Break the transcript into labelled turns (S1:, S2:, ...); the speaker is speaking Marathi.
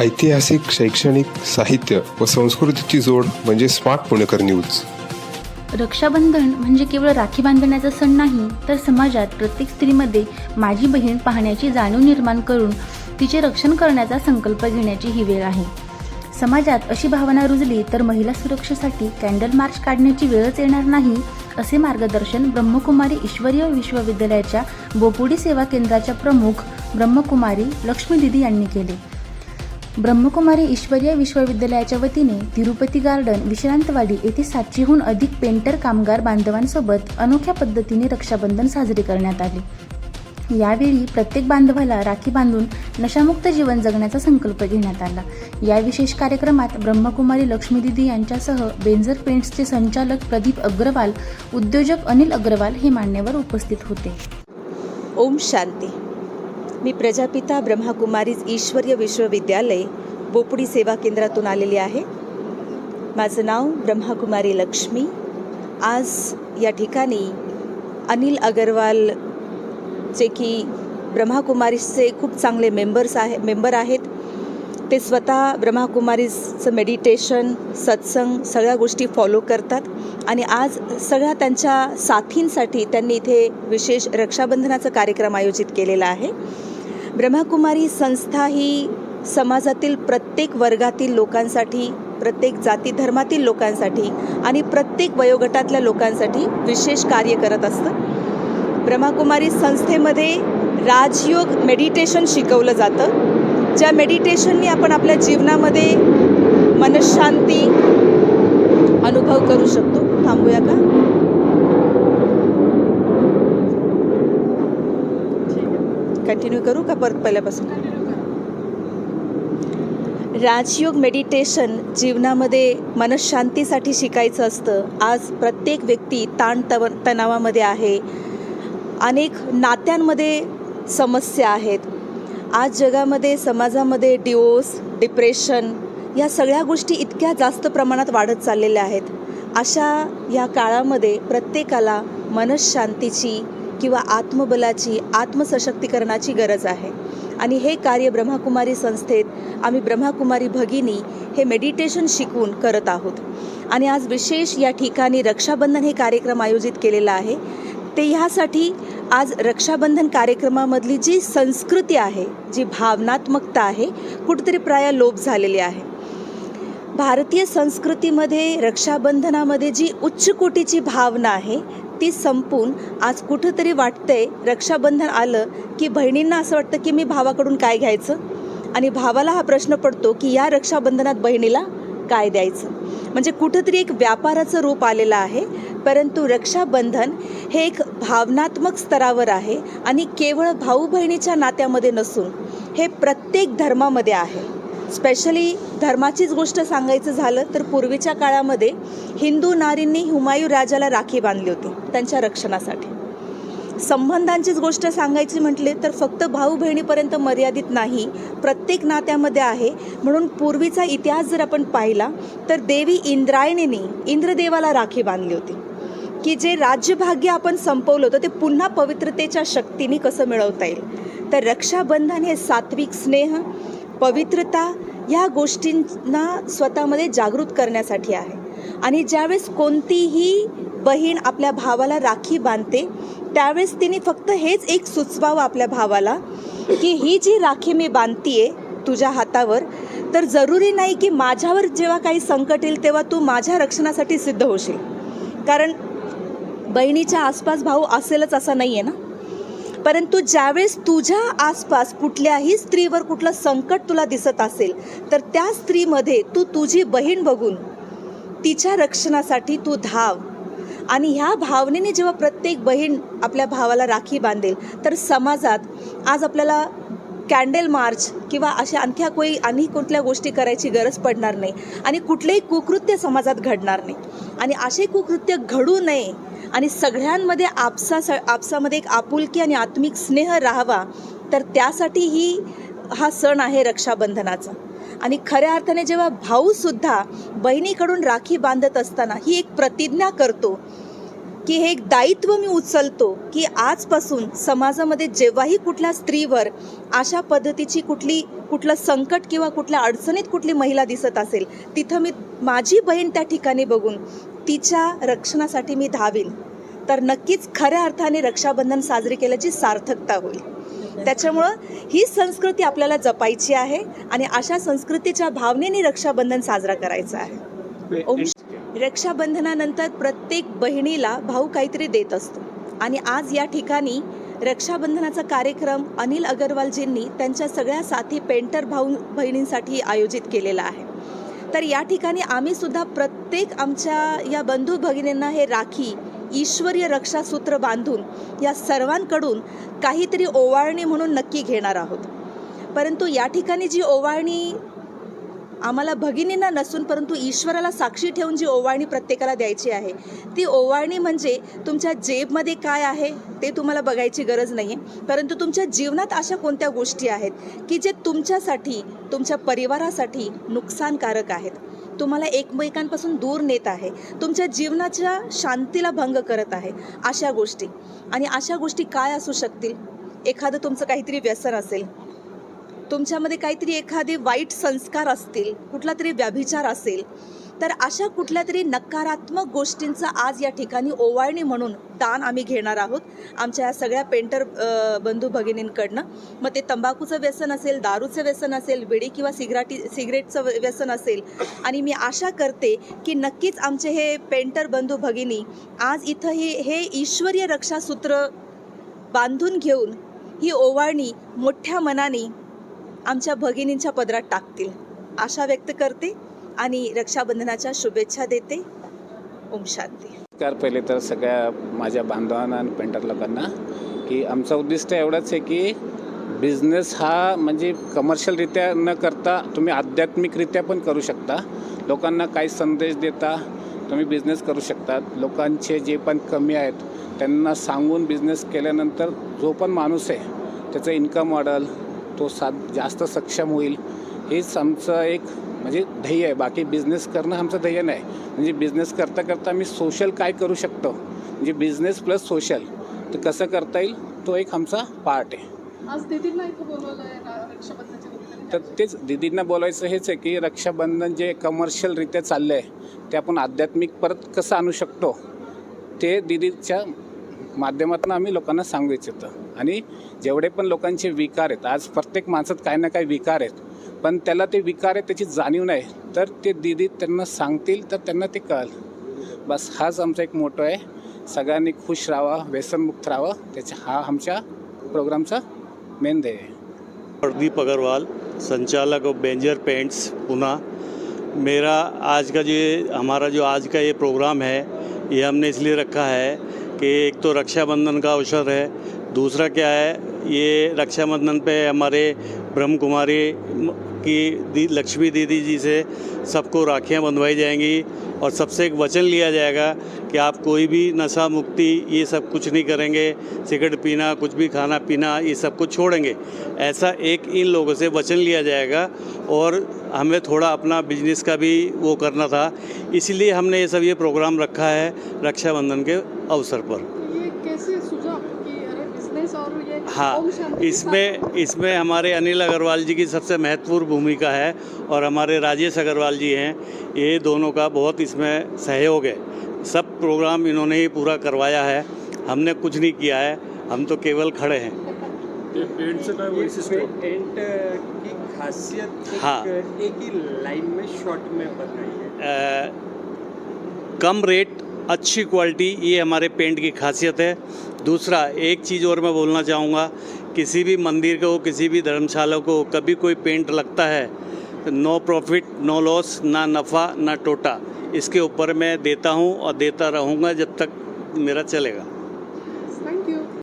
S1: ऐतिहासिक शैक्षणिक साहित्य व संस्कृतीची जोड म्हणजे स्मार्ट पुणेकर न्यूज.
S2: रक्षाबंधन म्हणजे केवळ राखी बांधण्याचा सण नाही तर समाजात प्रत्येक स्त्रीमध्ये माझी बहीण पाहण्याची जाणीव निर्माण करून तिचे रक्षण करण्याचा संकल्प घेण्याची ही वेळ आहे. समाजात अशी भावना रुजली तर महिला सुरक्षेसाठी कॅन्डल मार्च काढण्याची वेळच येणार नाही असे मार्गदर्शन ब्रह्मकुमारी ईश्वरीय विश्वविद्यालयाच्या बोपुडी सेवा केंद्राच्या प्रमुख ब्रह्मकुमारी लक्ष्मी दिदी यांनी केले. ब्रह्मकुमारी ईश्वरीय विश्वविद्यालयाच्या वतीने तिरुपती गार्डन विश्रांतवाडी येथे सातशेहून अधिक पेंटर कामगार बांधवांसोबत अनोख्या पद्धतीने रक्षाबंधन साजरे करण्यात आले. यावेळी प्रत्येक बांधवाला राखी बांधून नशामुक्त जीवन जगण्याचा संकल्प घेण्यात आला. या विशेष कार्यक्रमात ब्रह्मकुमारी लक्ष्मीदिदी यांच्यासह बेंझर पेंट्सचे संचालक प्रदीप अग्रवाल उद्योजक अनिल अग्रवाल हे मान्यवर उपस्थित होते.
S3: ओम शांती. मी प्रजापिता ब्रह्माकुमारीज ईश्वर्य विश्वविद्यालय बोपडी सेवा केंद्रातून आलेली आहे. माझं नाव ब्रह्माकुमारी लक्ष्मी. आज या ठिकाणी अनिल अगरवाल जे की ब्रह्माकुमारीजचे खूप चांगले मेंबर्स आहे मेंबर आहेत. ते स्वतः ब्रह्माकुमारीजचं मेडिटेशन सत्संग सगळ्या गोष्टी फॉलो करतात. आणि आज सगळ्या त्यांच्या साथींसाठी त्यांनी इथे विशेष रक्षाबंधनाचा कार्यक्रम आयोजित केलेला आहे. ब्रह्माकुमारी संस्था ही समाजातील प्रत्येक वर्गातील लोकांसाठी प्रत्येक जाती धर्मातील लोकांसाठी आणि प्रत्येक वयोगटातल्या लोकांसाठी विशेष कार्य करत असतं. ब्रह्माकुमारी संस्थेमध्ये राजयोग मेडिटेशन शिकवलं जातं. ज्या मेडिटेशननी आपण आपल्या जीवनामध्ये मनशांती अनुभव करू शकतो. थांबूया का? कंटिन्यू करू का परत पहिल्यापासून? राजयोग मेडिटेशन जीवनामध्ये मनशांतीसाठी शिकायचं असतं. आज प्रत्येक व्यक्ती ताण तव तणावामध्ये आहे. अनेक नात्यांमध्ये समस्या आहेत. आज जगामध्ये समाजामध्ये डिवोर्स डिप्रेशन या सगळ्या गोष्टी इतक्या जास्त प्रमाणात वाढत चाललेल्या आहेत. अशा या काळामध्ये प्रत्येकाला मनशांतीची किंवा आत्मबलाची आत्मसशक्तीकरणाची गरज आहे. आणि हे कार्य ब्रह्माकुमारी संस्थेत आम्ही ब्रह्माकुमारी भगिनी हे मेडिटेशन शिकवून करत आहोत. आणि आज विशेष या ठिकाणी रक्षाबंधन हे कार्यक्रम आयोजित केलेला आहे. ते ह्यासाठी आज रक्षाबंधन कार्यक्रमामधली जी संस्कृती आहे जी भावनात्मकता आहे कुठेतरी प्राय लोप झालेली आहे. भारतीय संस्कृतीमध्ये रक्षाबंधनामध्ये जी उच्च कोटीची भावना आहे ती संपून आज कुठंतरी वाटतंय रक्षाबंधन आलं की बहिणींना असं वाटतं की मी भावाकडून काय घ्यायचं? आणि भावाला हा प्रश्न पडतो की या रक्षाबंधनात बहिणीला काय द्यायचं? म्हणजे कुठंतरी एक व्यापाराचं रूप आलेलं आहे परंतु रक्षाबंधन हे एक भावनात्मक स्तरावर आहे आणि केवळ भाऊ बहिणीच्या नात्यामध्ये नसून हे प्रत्येक धर्मामध्ये आहे. स्पेशली धर्माचीच गोष्ट सांगायचं झालं तर पूर्वीच्या काळामध्ये हिंदू नारींनी हुमायूं राजाला राखी बांधली होती त्यांच्या रक्षणासाठी. संबंधांचीच गोष्ट सांगायची म्हटले तर फक्त भाऊ बहिणीपर्यंत मर्यादित नाही प्रत्येक नात्यामध्ये आहे. म्हणून पूर्वीचा इतिहास जर आपण पाहिला तर देवी इंद्रायणीने इंद्रदेवाला राखी बांधली होती. की जे राज्यभाग्य आपण संपवलं होतं ते पुन्हा पवित्रतेच्या शक्तीने कसं मिळवता येईल? तर रक्षाबंधन हे सात्विक स्नेह पवित्रता या गोष्टींना स्वतःमध्ये जागृत करण्यासाठी आहे. आणि ज्यावेळेस कोणतीही बहीण आपल्या भावाला राखी बांधते त्यावेळेस तिने फक्त हेच एक सुचवावं आपल्या भावाला की ही जी राखी मी बांधतीये तुझ्या हातावर तर जरुरी नाही की माझ्यावर जेव्हा काही संकट येईल तेव्हा तू माझ्या रक्षणासाठी सिद्ध होशील. कारण बहिणीच्या आसपास भाऊ असेलच असा नाही आहे ना? परंतु ज्यावेळेस तुझ्या आसपास कुठल्याही स्त्रीवर कुठलं संकट तुला दिसत असेल तर त्या स्त्रीमध्ये तू तुझी बहीण बघून तिच्या रक्षणासाठी तू धाव. आणि ह्या भावनेने जेव्हा प्रत्येक बहीण आपल्या भावाला राखी बांधेल तर समाजात आज आपल्याला कॅन्डल मार्च किंवा अशा आणख्या कोई आणि कुठल्या गोष्टी करायची गरज पडणार नाही. आणि कुठलेही कुकृत्य समाजात घडणार नाही. आणि असे कुकृत्य घडू नये आणि सगळ्यांमध्ये आपसा स आपसामध्ये एक आपुलकी आणि आत्मिक स्नेह राहावा तर त्यासाठी ही हा सण आहे रक्षाबंधनाचा. आणि खऱ्या अर्थाने जेव्हा भाऊसुद्धा बहिणीकडून राखी बांधत असताना ही एक प्रतिज्ञा करतो की हे एक दायित्व मी उचलतो की आजपासून समाजामध्ये जेव्हाही कुठल्या स्त्रीवर अशा पद्धतीची कुठली कुठलं संकट किंवा कुठल्या अडचणीत कुठली महिला दिसत असेल तिथं मी माझी बहीण त्या ठिकाणी बघून तिच्या रक्षणासाठी मी धावीन. तर नक्कीच खऱ्या अर्थाने रक्षाबंधन साजरी केल्याची सार्थकता होईल. त्याच्यामुळं ही संस्कृती आपल्याला जपायची आहे आणि अशा संस्कृतीच्या भावनेने रक्षाबंधन साजरा करायचा आहे. ओम रक्षाबंधनानंतर प्रत्येक बहिणीला भाऊ काहीतरी देत असतो. आणि आज या ठिकाणी रक्षाबंधनाचा कार्यक्रम अनिल अगरवालजींनी त्यांच्या सगळ्या साथी पेंटर भाऊ बहिणींसाठी आयोजित केलेला आहे. तर या ठिकाणी आम्ही सुद्धा प्रत्येक आमच्या या बंधू भगिनींना हे राखी ईश्वरीय रक्षासूत्र बांधून या सर्वांकडून काहीतरी ओवाळणी म्हणून नक्की घेणार आहोत. परंतु या ठिकाणी जी ओवाळणी आम्हाला भगिनींना नसून परंतु ईश्वराला साक्षी ठेवून जी ओवाळणी प्रत्येकाला द्यायची आहे ती ओवाळणी म्हणजे तुमच्या जेबमध्ये काय आहे ते तुम्हाला बघायची गरज नाही आहे परंतु तुमच्या जीवनात अशा कोणत्या गोष्टी आहेत की जे तुमच्यासाठी तुमच्या परिवारासाठी नुकसानकारक आहेत? तुम्हाला एकमेकांपासून दूर नेत आहे तुमच्या जीवनाच्या शांतीला भंग करत आहे अशा गोष्टी. आणि अशा गोष्टी काय असू शकतील? एखादं तुमचं काहीतरी व्यसन असेल तुमच्यामध्ये काहीतरी एखादे वाईट संस्कार असतील कुठला तरी व्याभिचार असेल तर अशा कुठल्या तरी नकारात्मक गोष्टींचा आज या ठिकाणी ओवाळणी म्हणून दान आम्ही घेणार आहोत. आमच्या या सगळ्या पेंटर बंधू भगिनींकडनं. मग ते तंबाखूचं व्यसन असेल दारूचं व्यसन असेल विडी किंवा सिगराटी सिगरेटचं व्यसन असेल. आणि मी आशा करते की नक्कीच आमचे हे पेंटर बंधू भगिनी आज इथं हे हे ईश्वरीय रक्षासूत्र बांधून घेऊन ही ओवाळणी मोठ्या मनाने आमच्या भगिनींच्या पदरात टाकतील. आशा व्यक्त करते आणि रक्षाबंधनाच्या शुभेच्छा देते. ओम शांती.
S4: नमस्कार. पहिले तर सगळ्या माझ्या बांधवांना आणि पेंटर लोकांना की आमचं उद्दिष्ट एवढंच आहे की बिझनेस हा म्हणजे कमर्शियलरित्या न करता तुम्ही आध्यात्मिकरित्या पण करू शकता. लोकांना काही संदेश देता तुम्ही बिझनेस करू शकता. लोकांचे जे पण कमी आहेत त्यांना सांगून बिझनेस केल्यानंतर जो पण माणूस आहे त्याचं इन्कम मॉडल तो सा जास्त सक्षम होईल. हेच आमचं एक म्हणजे ध्येय आहे. बाकी बिझनेस करणं आमचं ध्येय नाही. म्हणजे बिझनेस करता करता मी सोशल काय करू शकतो? म्हणजे बिझनेस प्लस सोशल तर कसं करता येईल? तो एक आमचा पार्ट आहे. तर तेच दिदींना बोलायचं हेच आहे की रक्षाबंधन जे कमर्शियलरित्या चाललं आहे ते आपण आध्यात्मिक परत कसं आणू शकतो? ते दिदीच्या माध्यमातून आम्ही लोकांना सांगू इच्छितो. आणि जेवढे पण लोकांचे विकार आहेत आज प्रत्येक माणसात काही ना काही विकार आहेत पण त्याला ते विकार आहे त्याची जाणीव नाही. तर ते दिदी त्यांना सांगतील तर त्यांना ते कळेल. बस हाच आमचा एक मोठो आहे. सगळ्यांनी खुश राहावा व्यसनमुक्त राहावं. त्याच्या हा आमच्या प्रोग्रामचा मेन ध्येय आहे.
S5: प्रदीप अग्रवाल संचालक ऑफ बेंजर पेंट्स पुना मेरा आज का जो हमारा जो आज का ये प्रोग्राम है ये हमने इसलिए रखा है कि एक तो रक्षाबंधन का अवसर है दूसरा क्या है ये रक्षाबंधन पे हमारे ब्रह्म कुमारी की दी, लक्ष्मी दीदी जी से सबको राखियाँ बंधवाई जाएँगी और सबसे एक वचन लिया जाएगा कि आप कोई भी नशा मुक्ति, ये सब कुछ नहीं करेंगे, सिगरेट पीना, कुछ भी खाना पीना, ये सब कुछ छोड़ेंगे। ऐसा एक इन लोगों से वचन लिया जाएगा और हमें थोड़ा अपना बिज़नेस का भी वो करना था। इसलिए हमने ये सब, ये प्रोग्राम रखा है रक्षाबंधन के अवसर पर
S6: ये कैसे सुझा कि अरे बिज़नेस और ये
S5: हाँ इसमें इसमें हमारे अनिल अग्रवाल जी की सबसे महत्वपूर्ण भूमिका है और हमारे राजेश अग्रवाल जी हैं ये दोनों का बहुत इसमें सहयोग है। सब प्रोग्राम इन्होंने ही पूरा करवाया है हमने कुछ नहीं किया है हम तो केवल खड़े हैं।
S7: पेंट की खासियत
S5: हाँ।
S7: एक ही लाइन में शॉर्ट में बताइए
S5: कम रेट अच्छी क्वालिटी, ये हमारे पेंट की खासियत है। दूसरा, एक चीज़ और मैं बोलना चाहूँगा, किसी भी मंदिर को किसी भी धर्मशाला को कभी कोई पेंट लगता है तो नो प्रॉफिट, नो लॉस, ना नफ़ा, ना टोटा। इसके ऊपर मैं देता हूँ और देता रहूँगा जब तक मेरा चलेगा।